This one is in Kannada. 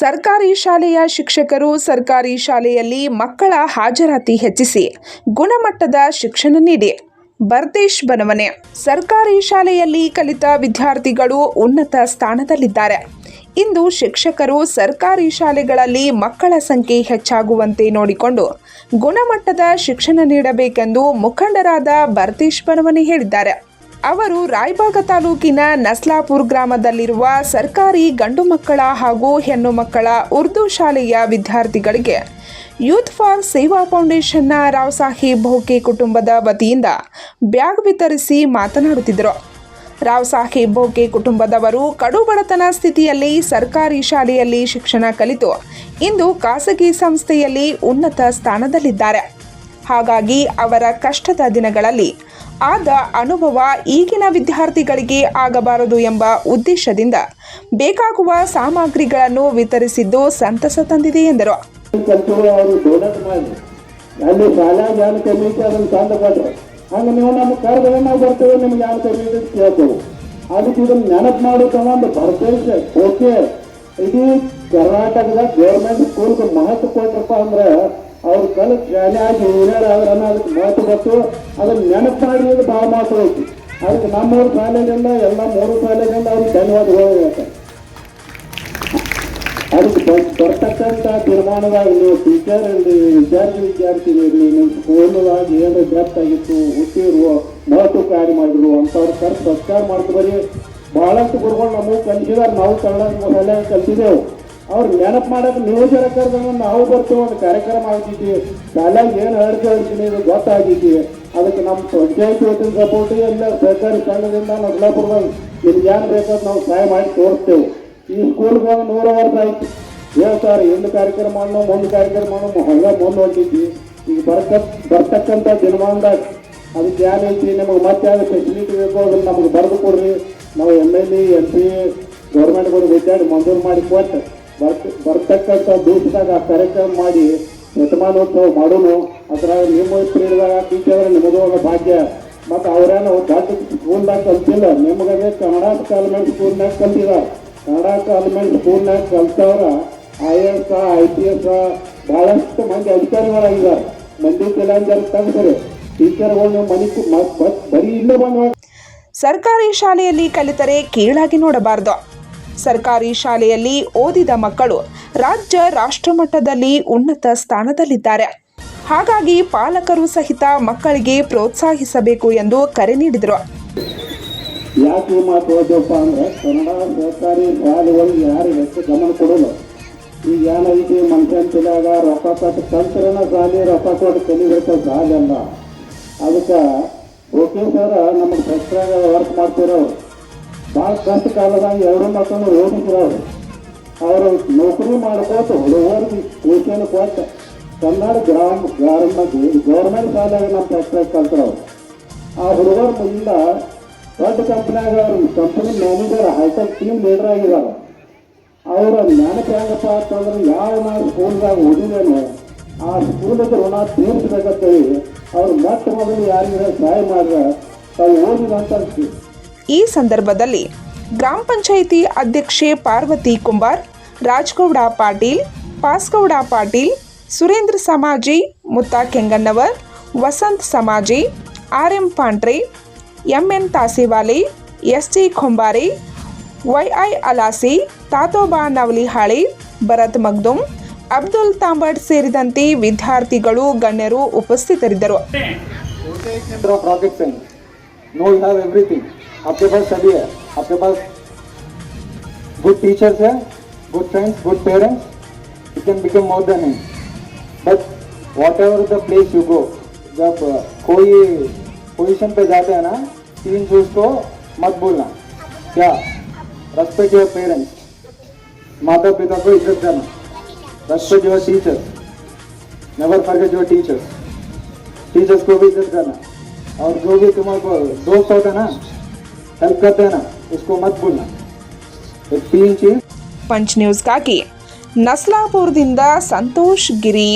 ಸರ್ಕಾರಿ ಶಾಲೆಯ ಶಿಕ್ಷಕರು ಸರ್ಕಾರಿ ಶಾಲೆಯಲ್ಲಿ ಮಕ್ಕಳ ಹಾಜರಾತಿ ಹೆಚ್ಚಿಸಿ ಗುಣಮಟ್ಟದ ಶಿಕ್ಷಣ ನೀಡಿ. ಬರ್ದೇಶ್ ಬನವನೆ ಸರ್ಕಾರಿ ಶಾಲೆಯಲ್ಲಿ ಕಲಿತ ವಿದ್ಯಾರ್ಥಿಗಳು ಉನ್ನತ ಸ್ಥಾನದಲ್ಲಿದ್ದಾರೆ. ಇಂದು ಶಿಕ್ಷಕರು ಸರ್ಕಾರಿ ಶಾಲೆಗಳಲ್ಲಿ ಮಕ್ಕಳ ಸಂಖ್ಯೆ ಹೆಚ್ಚಾಗುವಂತೆ ನೋಡಿಕೊಂಡು ಗುಣಮಟ್ಟದ ಶಿಕ್ಷಣ ನೀಡಬೇಕೆಂದು ಮುಖಂಡರಾದ ಬರ್ದೇಶ್ ಬನವನೆ ಹೇಳಿದ್ದಾರೆ. ಅವರು ರಾಯಬಾಗ ತಾಲೂಕಿನ ನಸ್ಲಾಪುರ್ ಗ್ರಾಮದಲ್ಲಿರುವ ಸರ್ಕಾರಿ ಗಂಡು ಮಕ್ಕಳ ಹಾಗೂ ಹೆಣ್ಣು ಮಕ್ಕಳ ಉರ್ದು ಶಾಲೆಯ ವಿದ್ಯಾರ್ಥಿಗಳಿಗೆ ಯೂತ್ ಫಾರ್ ಸೇವಾ ಫೌಂಡೇಶನ್ನ ರಾವ್ ಸಾಹೇಬ್ ಭೋಕೆ ಕುಟುಂಬದ ವತಿಯಿಂದ ಬ್ಯಾಗ್ ವಿತರಿಸಿ ಮಾತನಾಡುತ್ತಿದ್ದರು. ರಾವ್ ಸಾಹೇಬ್ ಭೋಕೆ ಕುಟುಂಬದವರು ಕಡು ಬಡತನ ಸ್ಥಿತಿಯಲ್ಲಿ ಸರ್ಕಾರಿ ಶಾಲೆಯಲ್ಲಿ ಶಿಕ್ಷಣ ಕಲಿತು ಇಂದು ಖಾಸಗಿ ಸಂಸ್ಥೆಯಲ್ಲಿ ಉನ್ನತ ಸ್ಥಾನದಲ್ಲಿದ್ದಾರೆ. ಹಾಗಾಗಿ ಅವರ ಕಷ್ಟದ ದಿನಗಳಲ್ಲಿ ಆದ ಅನುಭವ ಈಗಿನ ವಿದ್ಯಾರ್ಥಿಗಳಿಗೆ ಆಗಬಾರದು ಎಂಬ ಉದ್ದೇಶದಿಂದ ಬೇಕಾಗುವ ಸಾಮಗ್ರಿಗಳನ್ನು ವಿತರಿಸಿದ್ದು ಸಂತಸ ತಂದಿದೆ ಎಂದರು. ಹಂಗೆ ನೀವು ನಮ್ಗೆ ಕರೆದ್ರೆ ನಾವು ಬರ್ತೇವೆ, ನಿಮ್ಗೆ ಜ್ಞಾನ ಕಮ್ಮಿ ಅಂತ ಕೇಳ್ತೇವೆ. ಅದಕ್ಕೆ ಇದನ್ನ ನೆನಪು ಮಾಡೋ ಒಂದು ಬರ್ತೈತೆ ಓಕೆ, ಇಡೀ ಕರ್ನಾಟಕದ ಗೌರ್ಮೆಂಟ್ ಸ್ಕೂಲ್ಗೆ ಮಹತ್ವ ಕೊಟ್ರಪ್ಪ ಅಂದ್ರೆ ಅವ್ರ ಕಲಿತ ಶಾಲೆ ಆಗಿ ಆದ್ರೆ ಅದಕ್ಕೆ ಮಾತು ಕೊಟ್ಟು ಅದನ್ನ ನೆನಪು ಮಾಡಿದ್ರೆ ಭಾಳ ಮಾತು ಐತಿ. ಅದಕ್ಕೆ ನಮ್ಮವ್ರ ಶಾಲೆಯಿಂದ ಎಲ್ಲ ಮೂರು ಶಾಲೆಗಳಿಂದ ಅವ್ರಿಗೆ ಧನ್ಯವಾದಗಳು ಹೇಳ್ತಾರೆ. ಅದಕ್ಕೆ ಬರ್ತಕ್ಕಂಥ ತೀರ್ಮಾನದಾಗ ನೀವು ಟೀಚರ್ ಇರಲಿ ವಿದ್ಯಾರ್ಥಿ ವಿದ್ಯಾರ್ಥಿ ಇರಲಿ ನಿಮ್ಮ ಸ್ಕೂಲ್ದಾಗ ಏನು ಡೆತ್ ಆಗಿತ್ತು ಮಹತ್ವ ಕಾರ್ಯ ಮಾಡಿದ್ರು, ಅಂಥವ್ರು ಕರ್ ಸತ್ಕಾರ ಮಾಡ್ತೀವಿ ಬಹಳಷ್ಟು ಗುರುಗಳು ನಮಗೆ ಕಲಿಸಿದಾರೆ ನಾವು ಕನ್ನಡ ಕಲಿಸಿದೆವು ಅವ್ರು ನೆನಪು ಮಾಡಕ್ಕೆ ನೀವು ಜರ ನಾವು ಬರ್ತೀವಿ ಒಂದು ಕಾರ್ಯಕ್ರಮ ಆಗಿದ್ದೀವಿ ಶಾಲೆಗೆ ಏನು ಹೇಳ್ತಾ ಹೇಳ್ತೀನಿ ಇದು ಗೊತ್ತಾಗಿದ್ದೀವಿ ಅದಕ್ಕೆ ನಮ್ಮ ಪಂಚಾಯತ್ ವತಿನ ಸಪೋರ್ಟ್ ಎಲ್ಲ ಸರ್ಕಾರಿ ಸಂಘದಿಂದ ನಗಲಾಪುರದಾಗ ನಿಮ್ಗೆ ಏನು ಬೇಕಾದ್ರೆ ನಾವು ಸಹಾಯ ಮಾಡಿ ತೋರಿಸ್ತೇವೆ. ಈ ಸ್ಕೂಲ್ಗೆ ಒಂದು ನೂರು ವರ್ಷ ಆಯ್ತು. ಸರ್, ಹಿಂದೆ ಕಾರ್ಯಕ್ರಮ ಮಾಡೋ ಮುಂದೆ ಕಾರ್ಯಕ್ರಮ ಮಾಡೋ ಹಂಗ ಮುಂದೆ ಹೊಂಟಿದ್ವಿ ಈಗ ಬರ್ತ ಬರ್ತಕ್ಕಂಥ ದಿನಮಾನದಾಗ ಅದಕ್ಕೆ ಏನೈತಿ ನಿಮಗೆ ಮತ್ತೆ ಯಾವ ಫೆಸಿಲಿಟಿ ಬೇಕು ಅದನ್ನ ನಮಗೆ ಬರೆದು ಕೊಡ್ರಿ. ನಾವು M L A M P ಗೌರ್ಮೆಂಟ್ಗಳು ವಿದ್ಯಾರ್ಥಿ ಮಂಜೂರು ಮಾಡಿ ಕೊಟ್ಟು ಬರ್ತಕ್ಕಂಥ ದೇಶದಾಗ ಕಾರ್ಯಕ್ರಮ ಮಾಡಿ ಶತಮಾನೋತ್ಸವ ಮಾಡೋನು. ಅದ್ರಾಗ ನಿಮ್ಮ ಕೇಳಿದಾಗ ಟೀಚರ್ ನಿಮಗೂ ಒಂದು ಭಾಗ್ಯ. ಮತ್ತು ಅವರೇನು ದೊಡ್ಡ ಸ್ಕೂಲ್ದಾಗ ಕಲ್ತಿಲ್ಲ, ನಿಮಗದೇ ಕನ್ನಡ ಕಾಲ್ಮೆಂಟ್ ಸ್ಕೂಲ್ನಾಗ ಕಲ್ತಿದ ಕನ್ನಡ ಕಾಲ್ಮೆಂಟ್ ಸ್ಕೂಲ್ನಾಗ ಕಲ್ತವ್ರ I S I P S ಬಹಳಷ್ಟು ಮಂದಿ ಅಧಿಕಾರಿಗಳಾಗಿದ್ದಾರೆ. ಮಂದಿ ಕೆಲಂಜರ್ ತೆಗ್ದ್ರೆ ಟೀಚರ್ಗಳು ನೀವು ಮನೆ ಬರೀ ಇಲ್ಲೇ ಬಂದ ಸರ್ಕಾರಿ ಶಾಲೆಯಲ್ಲಿ ಕಲಿತರೆ ಕೀಳಾಗಿ ನೋಡಬಾರದು. ಸರ್ಕಾರಿ ಶಾಲೆಯಲ್ಲಿ ಓದಿದ ಮಕ್ಕಳು ರಾಜ್ಯ ರಾಷ್ಟ್ರಮಟ್ಟದಲ್ಲಿ ಉನ್ನತ ಸ್ಥಾನದಲ್ಲಿದ್ದಾರೆ. ಹಾಗಾಗಿ ಪಾಲಕರು ಸಹಿತ ಮಕ್ಕಳಿಗೆ ಪ್ರೋತ್ಸಾಹಿಸಬೇಕು ಎಂದು ಕರೆ ನೀಡಿದರು. ಯಾಕೆ ಮಾತು ಓದ್ಯಪ್ಪ ಅಂದ್ರೆ ಕನ್ನಡ ಸರ್ಕಾರಿ ಶಾಲೆಗಳಿಗೆ ಯಾರು ಹೆಚ್ಚು ಗಮನ ಕೊಡೋದು ಈಗ ಏನೈತಿ ಮನುಷ್ಯನ ರೊಕ್ಕ ಕೊಟ್ಟು ಕಲ್ತರನ ಶಾಲೆ ರೊಕ್ಕ ಕೊಟ್ಟು ಕಲಿಬೇಕು ಶಾಲೆ ಅಲ್ಲ. ಅದಕ್ಕೆ ಓಕೆ ಸರ್ ನಮಗೆ ವರ್ಕ್ ಮಾಡ್ತಿರೋರು ಭಾಳ ಕಷ್ಟ ಕಾಲದಾಗ ಎರಡು ಮಕ್ಕಳು ಓದಿಸಿರೋರು ಅವರು. ನೌಕರಿ ಮಾಡ್ಕೋತ ಹುಡುಗರಿಗೆ ಟ್ಯೂಷನ್ ಕೊಟ್ಟು. ಕನ್ನಡ ಗ್ರಾಮ ಗ್ರಾಮದಲ್ಲಿ ಗೌರ್ಮೆಂಟ್ ಶಾಲೆಗೆ ನಮ್ಮ ಫಸ್ಟ್ರಾಗ ಅವರು. ಆ ಹುಡುಗರ ಮುಂದ ದೊಡ್ಡ ಕಂಪ್ನಿಯಾಗ ಅವ್ರ. Company manager hitech team leader ಆಗಿದ್ದಾರೆ ಅವರ ನೆನಪು ಹೆಂಗಪ್ಪ ಅಂತಂದ್ರೆ ಯಾವ ನಾವು ಸ್ಕೂಲ್ದಾಗ ಓದಿದ್ದೇನೆ ಆ ಸ್ಕೂಲದ ಋಣ ತೀರಿಸಬೇಕಂತೇಳಿ ಅವ್ರು ಮೊಟ್ಟ ಮೊದಲು ಯಾರಿಗೆ ಸಹಾಯ ಮಾಡಿದ್ರೆ ತಾವು ಓದಿದಂತ ಈ ಸಂದರ್ಭದಲ್ಲಿ ಗ್ರಾಮ ಪಂಚಾಯಿತಿ ಅಧ್ಯಕ್ಷೆ Parvati Kumbar, ರಾಜ್ಗೌಡ Patil, ಪಾಸ್ಗೌಡ Patil, Surendra Samaji, Mutta Kenganavar, Vasant Samaji, R M Pantre MN Tasiwali S T Khombari YI Alasi, Tatoba Navalihali, Bharat Magdum Abdul Tambad ಸೇರಿದಂತೆ ವಿದ್ಯಾರ್ಥಿಗಳು, ಗಣ್ಯರು ಉಪಸ್ಥಿತರಿದ್ದರು. आपके पास सभी है। आपके पास गुड टीचर्स है good friends good parents you can become more than but whatever the place you go जब कोई पोजीशन पे जाते हैं ना, तीन चीज़ को मत भूलना क्या? रेस्पेक्ट योर पेरेंट्स माता पिता को इज़्ज़त करना। Respect your teachers never forget your teachers teachers को भी इज़्ज़त करना। और जो भी तुम्हारे दोस्त होते हैं ना हेल्प करते हैं ना उसको मत भूलना ये तीन चीज ಪಂಚ್ ನ್ಯೂಸ್ಗಾಗಿ ನಸ್ಲಾಪುರದಿಂದ ಸಂತೋಷ್ ಗಿರಿ